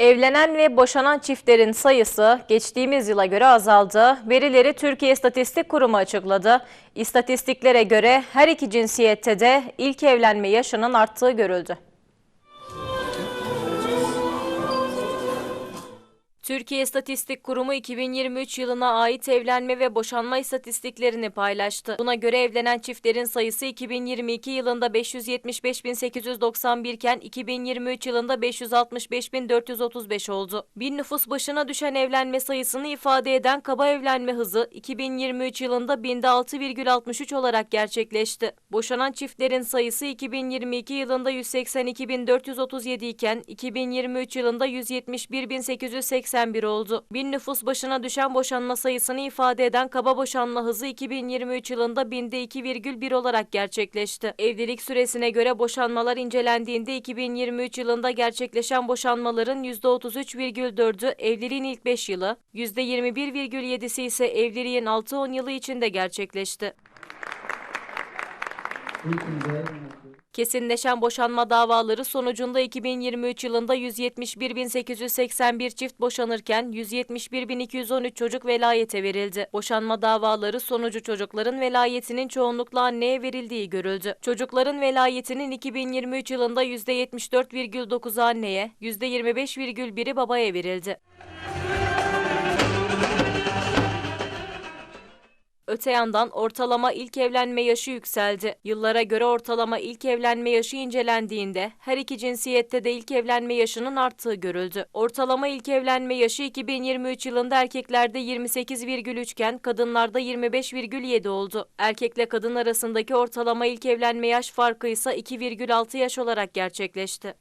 Evlenen ve boşanan çiftlerin sayısı geçtiğimiz yıla göre azaldı. Verileri Türkiye İstatistik Kurumu açıkladı. İstatistiklere göre her iki cinsiyette de ilk evlenme yaşının arttığı görüldü. Türkiye İstatistik Kurumu 2023 yılına ait evlenme ve boşanma istatistiklerini paylaştı. Buna göre evlenen çiftlerin sayısı 2022 yılında 575.891 iken 2023 yılında 565.435 oldu. Bin nüfus başına düşen evlenme sayısını ifade eden kaba evlenme hızı 2023 yılında binde 6,63 olarak gerçekleşti. Boşanan çiftlerin sayısı 2022 yılında 182.437 iken 2023 yılında 171.881 oldu. Bin nüfus başına düşen boşanma sayısını ifade eden kaba boşanma hızı 2023 yılında binde 2,1 olarak gerçekleşti. Evlilik süresine göre boşanmalar incelendiğinde 2023 yılında gerçekleşen boşanmaların %33,4'ü evliliğin ilk 5 yılı, %21,7'si ise evliliğin 6-10 yılı içinde gerçekleşti. Kesinleşen boşanma davaları sonucunda 2023 yılında 171.881 çift boşanırken 171.213 çocuk velayete verildi. Boşanma davaları sonucu çocukların velayetinin çoğunlukla anneye verildiği görüldü. Çocukların velayetinin 2023 yılında %74,9'u anneye, %25,1'i babaya verildi. Öte yandan ortalama ilk evlenme yaşı yükseldi. Yıllara göre ortalama ilk evlenme yaşı incelendiğinde her iki cinsiyette de ilk evlenme yaşının arttığı görüldü. Ortalama ilk evlenme yaşı 2023 yılında erkeklerde 28,3 iken kadınlarda 25,7 oldu. Erkekle kadın arasındaki ortalama ilk evlenme yaş farkı ise 2,6 yaş olarak gerçekleşti.